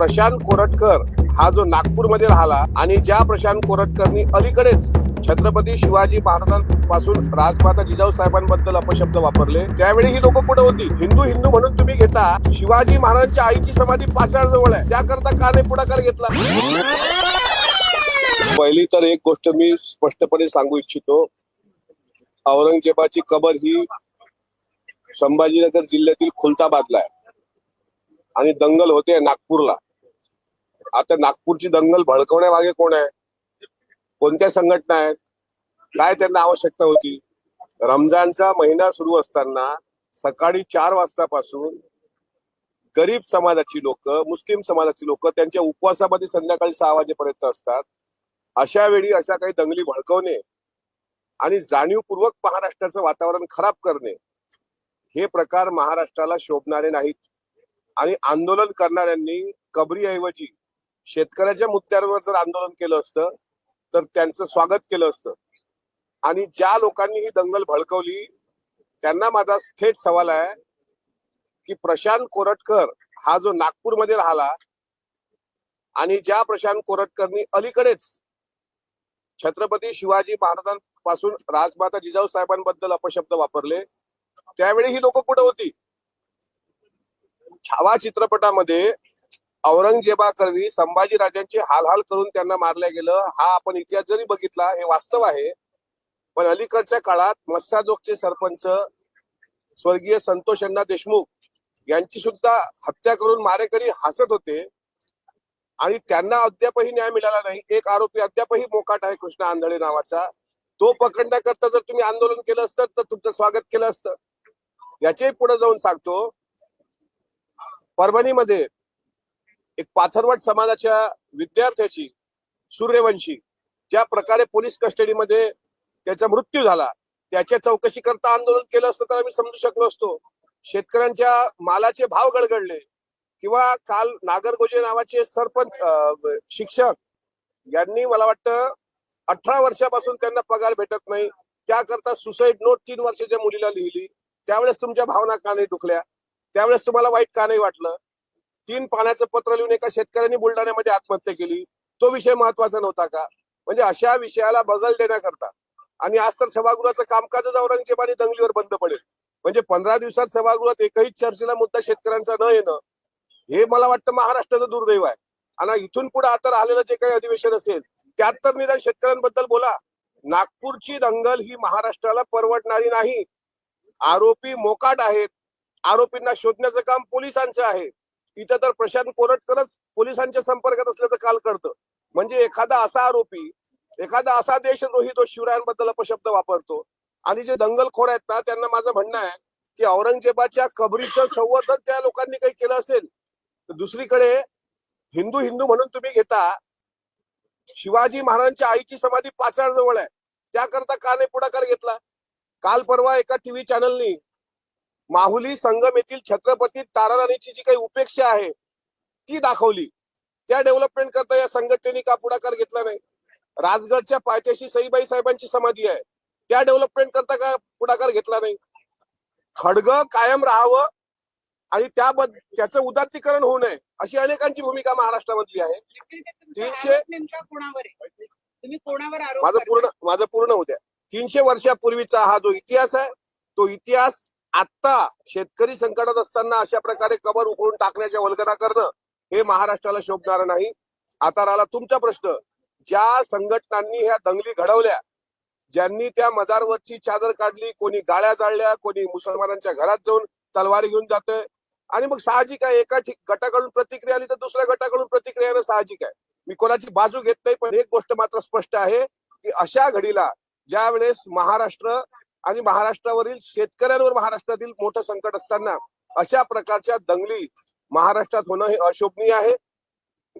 प्रशांत कोरटकर हा जो नागपूरमध्ये राहिला आणि ज्या प्रशांत कोरटकरनी अलीकडेच छत्रपती शिवाजी महाराजांपासून राजमाता जिजाऊ साहेबांबद्दल अपशब्द वापरले त्यावेळी ही लोक पुढे होती? हिंदू हिंदू म्हणून तुम्ही घेता शिवाजी महाराजांच्या आईची समाधी पाचाळ जवळ आहे त्याकरता का नाही पुढाकार घेतला. पहिली तर एक गोष्ट मी स्पष्टपणे सांगू इच्छितो औरंगजेबाची कबर ही संभाजीनगर जिल्ह्यातील खुलताबादला आहे. आणि दंगल होते नागपूरला. आता नागपूरची दंगल भडकवण्यामागे कोण आहे? कोणत्या संघटना आहेत? काय त्यांना आवश्यकता होती? रमजानचा महिना सुरू असताना सकाळी चार वाजतापासून गरीब समाजाची लोक मुस्लिम समाजाची लोक त्यांच्या उपवासामध्ये संध्याकाळी सहा वाजेपर्यंत असतात. अशा वेळी अशा काही दंगली भडकवणे आणि जाणीवपूर्वक महाराष्ट्राचं वातावरण खराब करणे हे प्रकार महाराष्ट्राला शोभणारे नाहीत. आणि आंदोलन करणाऱ्यांनी कबरीऐवजी शेतकऱ्याच्या मुद्द्यांवर जर आंदोलन केलं असतं तर त्यांचं स्वागत केलं असतं. आणि ज्या लोकांनी ही दंगल भडकवली त्यांना माझा थेट सवाल आहे की प्रशांत कोरटकर हा जो नागपूरमध्ये राहिला आणि ज्या प्रशांत कोरटकरनी अलीकडेच छत्रपती शिवाजी महाराजांपासून राजमाता जिजाऊ साहेबांबद्दल अपशब्द वापरले त्यावेळी ही लोक कुठं होती? छावा चित्रपटामध्ये औरंगजेबाकरवी संभाजी हाल हालहाल करून त्यांना मारल्या गेलं. हा आपण इतिहास जरी बघितला हे वास्तव आहे. पण अलीकडच्या काळात मस्साजोगचे सरपंच स्वर्गीय संतोष अण्णा देशमुख यांची सुद्धा हत्या करून मारेकरी हसत होते. आणि त्यांना अद्यापही न्याय मिळाला नाही. एक आरोपी अद्यापही मोकाट आहे कृष्णा आंधळे नावाचा. तो पकडण्याकरता जर तुम्ही आंदोलन केलं असतं तर तुमचं स्वागत केलं असतं. याचेही पुढे जाऊन सांगतो. परभणीमध्ये एक पाथरवट समाजाच्या विद्यार्थ्याची सूर्यवंशी ज्या प्रकारे पोलीस कस्टडीमध्ये त्याचा मृत्यू झाला त्याच्या चौकशी करता आंदोलन केलं असतं तर आम्ही समजू शकलो असतो. शेतकऱ्यांच्या मालाचे भाव गडगडले किंवा काल नागरगोजे नावाचे सरपंच शिक्षक यांनी मला वाटतं अठरा वर्षापासून त्यांना पगार भेटत नाही. त्याकरता सुसाईड नोट तीन वर्षाच्या मुलीला लिहिली. त्यावेळेस तुमच्या भावना का नाही दुखल्या. त्यावेळेस तुम्हाला वाईट का नाही वाटलं. तीन पाण्याचं पत्र लिहून एका शेतकऱ्यांनी बुलढाण्यामध्ये आत्महत्या केली. तो विषय महत्त्वाचा नव्हता का? म्हणजे अशा विषयाला बगल देण्याकरता. आणि आज तर सभागृहाचं कामकाजच औरंगजेबाने दंगलीवर बंद पडेल. म्हणजे पंधरा दिवसात सभागृहात एकही चर्चेला मुद्दा शेतकऱ्यांचा न येणं हे मला वाटतं महाराष्ट्राचं दुर्दैव आहे. आणि इथून पुढे आता आलेलं जे काही अधिवेशन असेल त्यात तर निदान शेतकऱ्यांबद्दल बोला. नागपूरची दंगल ही महाराष्ट्राला परवडणारी नाही. आरोपी मोकाट आहेत. आरोपींना शोधण्याचं काम पोलिसांचं आहे. इथं तर प्रशांत कोरटकरच पोलिसांच्या संपर्कात असल्याचं काल कळतं. म्हणजे एखादा असा आरोपी एखादा असा देशद्रोही तो शिवरायांबद्दल अपशब्द वापरतो. आणि जे दंगलखोर आहेत ना त्यांना माझं म्हणणं आहे की औरंगजेबाच्या कबरीचं संवर्धन त्या लोकांनी काही केलं असेल तर दुसरीकडे हिंदू हिंदू म्हणून तुम्ही घेता शिवाजी महाराजांच्या आईची समाधी पाचाळ जवळ आहे त्याकरता का नाही पुढाकार घेतला? काल परवा एका टीव्ही चॅनलनी माहुली संगम येथील छत्रपती ताराराणीची जी काही उपेक्षा आहे ती दाखवली. त्या डेव्हलपमेंट करता या संघटनेने का पुढाकार घेतला नाही? राजगडच्या पायथ्याशी सईबाई साहेबांची समाधी आहे. त्या डेव्हलपमेंट करता का पुढाकार घेतला नाही? खडग कायम राहावं आणि त्याबद्दल त्याचं उदात्तीकरण होऊ नये अशी अनेकांची भूमिका महाराष्ट्रामधली आहे. तीनशे- माझं? पूर्ण माझं पूर्ण होत्या तीनशे वर्षापूर्वीचा हा जो इतिहास आहे तो इतिहास आता शेतकरी संकटात असताना अशा प्रकारे कबर उकळून टाकण्याच्या वल्गना करणं हे महाराष्ट्राला शोभणार नाही. आता राहिला तुमचा प्रश्न. ज्या संघटनांनी ह्या दंगली घडवल्या ज्यांनी त्या मजारवरची चादर काढली कोणी गाळ्या जाळल्या कोणी मुसलमानांच्या घरात जाऊन तलवारी घेऊन जाते आणि मग साहजिक आहे एका गटाकडून प्रतिक्रिया आली तर दुसऱ्या गटाकडून प्रतिक्रिया येणं साहजिक आहे. मी कोणाची बाजू घेत नाही पण एक गोष्ट मात्र स्पष्ट आहे की अशा घडीला ज्या वेळेस महाराष्ट्र आणि महाराष्ट्रावरील शेतकऱ्यांवर महाराष्ट्रातील मोठं संकट असताना अशा प्रकारच्या दंगली महाराष्ट्रात होणं हे अशोभनीय आहे.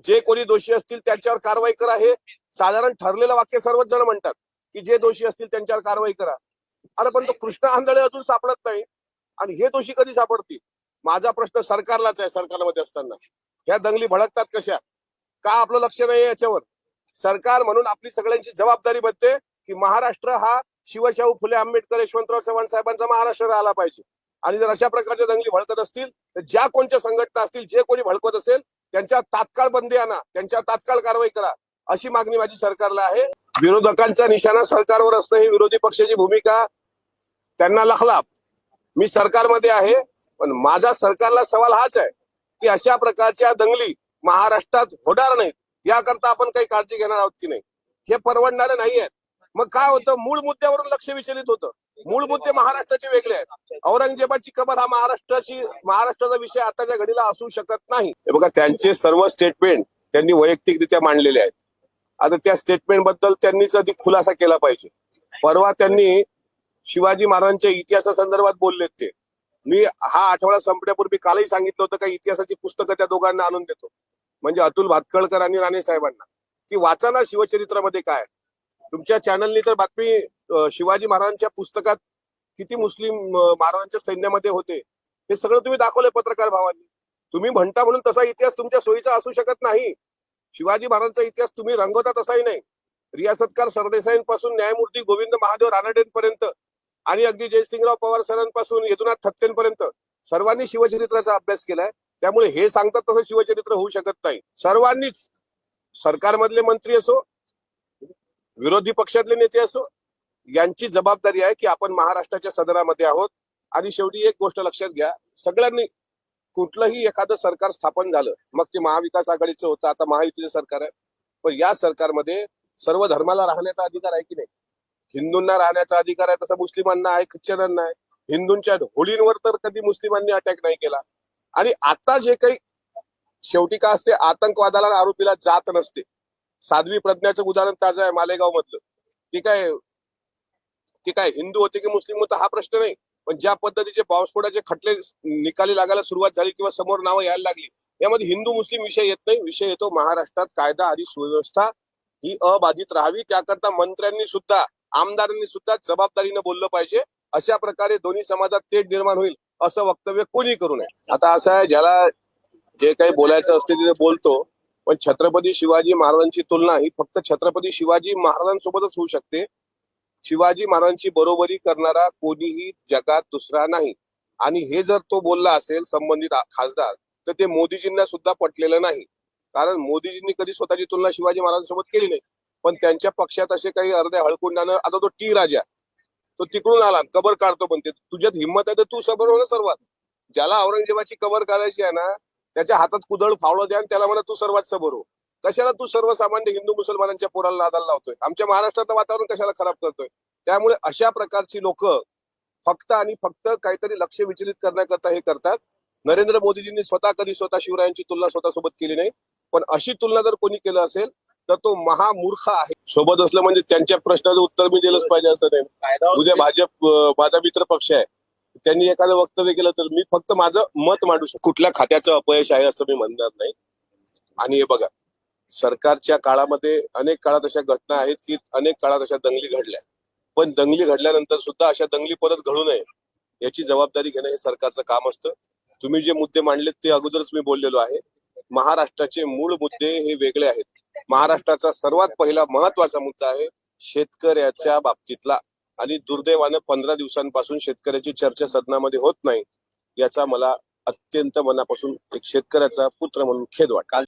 जे कोणी दोषी असतील त्यांच्यावर कारवाई करा हे साधारण ठरलेलं वाक्य सर्वच जण म्हणतात की जे दोषी असतील त्यांच्यावर कारवाई करा. अरे पण तो कृष्ण आंधळे अजून सापडत नाही आणि हे दोषी कधी सापडतील? माझा प्रश्न सरकारलाच आहे सरकारमध्ये असताना. ह्या दंगली भडकतात कशा? का आपलं लक्ष नाही याच्यावर? सरकार म्हणून आपली सगळ्यांची जबाबदारी बनते की महाराष्ट्र हा शिवशाहू फुले आंबेडकर यशवंतराव चव्हाण साहेबांचा महाराष्ट्र राहिला पाहिजे. आणि जर अशा प्रकारच्या दंगली भडकत असतील तर ज्या कोणत्या संघटना असतील जे कोणी भडकत असेल त्यांच्या तात्काळ बंदी आणा त्यांच्या तात्काळ कारवाई करा अशी मागणी माझी सरकारला आहे. विरोधकांचा निशाणा सरकारवर असणं ही विरोधी पक्षाची भूमिका. त्यांना लखलाप. मी सरकारमध्ये आहे पण माझा सरकारला सवाल हाच आहे की अशा प्रकारच्या दंगली महाराष्ट्रात होणार नाहीत याकरता आपण काही काळजी घेणार आहोत की नाही? हे परवडणारे नाही आहेत मग काय होतं? मूळ मुद्द्यावरून लक्ष विचलित होतं. मूळ मुद्दे महाराष्ट्राचे वेगळे आहेत. औरंगजेबाची कबर हा महाराष्ट्राची महाराष्ट्राचा विषय आताच्या घडीला असू शकत नाही. हे बघा त्यांचे सर्व स्टेटमेंट त्यांनी वैयक्तिकरित्या मांडलेले आहेत. आता त्या स्टेटमेंटबद्दल त्यांनीच अधिक खुलासा केला पाहिजे. परवा त्यांनी शिवाजी महाराजांच्या इतिहासासंदर्भात बोललेत ते. मी हा आठवडा संपण्यापूर्वी कालही सांगितलं होतं का इतिहासाची पुस्तकं त्या दोघांना आणून देतो. म्हणजे अतुल भातखळकर आणि राणे साहेबांना की वाचा ना शिवचरित्रामध्ये काय तुमच्या चॅनलनी तर बातमी शिवाजी महाराजांच्या पुस्तकात किती मुस्लिम महाराजांच्या सैन्यामध्ये होते हे सगळं तुम्ही दाखवलंय पत्रकार भावांनी. तुम्ही म्हणता म्हणून तसा इतिहास तुमच्या सोयीचा असू शकत नाही. शिवाजी महाराजांचा इतिहास तुम्ही रंगवता तसाही नाही. रियासतकार सरदेसाईंपासून न्यायमूर्ती गोविंद महादेव रानडेंपर्यंत आणि अगदी जयसिंगराव पवार सरांपासून यदुनाथ थत्तेंपर्यंत सर्वांनी शिवचरित्राचा अभ्यास केलाय. त्यामुळे हे सांगतात तसं शिवचरित्र होऊ शकत नाही. सर्वांनीच सरकारमधले मंत्री असो विरोधी पक्षातले नेते असो यांची जबाबदारी आहे की आपण महाराष्ट्राच्या सदनामध्ये आहोत. आणि शेवटी एक गोष्ट लक्षात घ्या सगळ्यांनी कुठलंही एखादं सरकार स्थापन झालं मग ते महाविकास आघाडीचं होतं आता महायुतीचं सरकार आहे. पण या सरकारमध्ये सर्व धर्माला राहण्याचा अधिकार आहे की नाही? हिंदूंना राहण्याचा अधिकार आहे तसा मुस्लिमांना आहे ख्रिश्चनांना आहे. हिंदूंच्या होळींवर तर कधी मुस्लिमांनी अटॅक नाही केला. आणि आता जे काही शेवटी का असते आतंकवादाला आरोपीला जात नसते. साध्वी प्रज्ञाचं उदाहरण ताजं आहे मालेगाव मधलं ती काय ती काय हिंदू होते की मुस्लिम होता हा प्रश्न नाही. पण ज्या पद्धतीचे बॉम्बस्फोटाचे खटले निकाली लागायला सुरुवात झाली किंवा समोर नावं यायला लागली यामध्ये हिंदू मुस्लिम विषय येत नाही. विषय येतो महाराष्ट्रात कायदा आणि सुव्यवस्था ही अबाधित राहावी. त्याकरता मंत्र्यांनी सुद्धा आमदारांनी सुद्धा जबाबदारीनं बोललं पाहिजे. अशा प्रकारे दोन्ही समाजात तेट निर्माण होईल असं वक्तव्य कोणी करू नये? आता असं आहे ज्याला जे काही बोलायचं असते तिथे बोलतो. पण छत्रपती शिवाजी महाराजांची तुलना ही फक्त छत्रपती शिवाजी महाराजांसोबतच होऊ शकते. शिवाजी महाराजांची बरोबरी करणारा कोणीही जगात दुसरा नाही. आणि हे जर तो बोलला असेल संबंधित खासदार तर ते मोदीजींना सुद्धा पटलेलं नाही. कारण मोदीजींनी कधी स्वतःची तुलना शिवाजी महाराजांसोबत केली नाही. पण त्यांच्या पक्षात असे काही अर्ध्या हळकुंडानं आता तो टी राजा तो तिकडून आला कबर काढतो पण ते. तुझ्यात हिंमत आहे तर तू सबर हो ना सर्वात. ज्याला औरंगजेबाची कबर काढायची आहे ना त्याच्या हातात कुदळ फावलं द्या आणि त्याला म्हणा तू सर्वात सबर. हो कशाला तू सर्वसामान्य हिंदू मुसलमानांच्या पोराला नादाला लावतोय? आमच्या महाराष्ट्राचं वातावरण कशाला खराब करतोय? त्यामुळे अशा प्रकारची लोक फक्त आणि फक्त काहीतरी लक्ष विचलित करण्याकरता हे करतात. नरेंद्र मोदीजींनी स्वतः कधी स्वतः शिवरायांची तुलना स्वतःसोबत केली नाही. पण अशी तुलना जर कोणी केलं असेल तर तो महामूर्ख आहे. सोबत असलं म्हणजे त्यांच्या प्रश्नाचं उत्तर मी दिलंच पाहिजे असं नाही. उद्या भाजप माझा मित्र पक्ष आहे. त्यांनी एखादं वक्तव्य केलं तर मी फक्त माझं मत मांडू शकतो. कुठल्या खात्याचं अपयश आहे असं मी म्हणणार नाही. आणि हे बघा सरकारच्या काळामध्ये अनेक काळात अशा घटना आहेत की अनेक काळात अशा दंगली घडल्या. पण दंगली घडल्यानंतर सुद्धा अशा दंगली परत घडू नये याची जबाबदारी घेणं हे सरकारचं काम असतं. तुम्ही जे मुद्दे मांडलेत ते अगोदरच मी बोललेलो आहे. महाराष्ट्राचे मूळ मुद्दे हे वेगळे आहेत. महाराष्ट्राचा सर्वात पहिला महत्त्वाचा मुद्दा आहे शेतकऱ्याच्या बाबतीतला आणि दुर्दैवानं पंधरा दिवसांपासून शेतकऱ्याची चर्चा सदनामध्ये होत नाही याचा मला अत्यंत मनापासून एक शेतकऱ्याचा पुत्र म्हणून खेद वाटतो.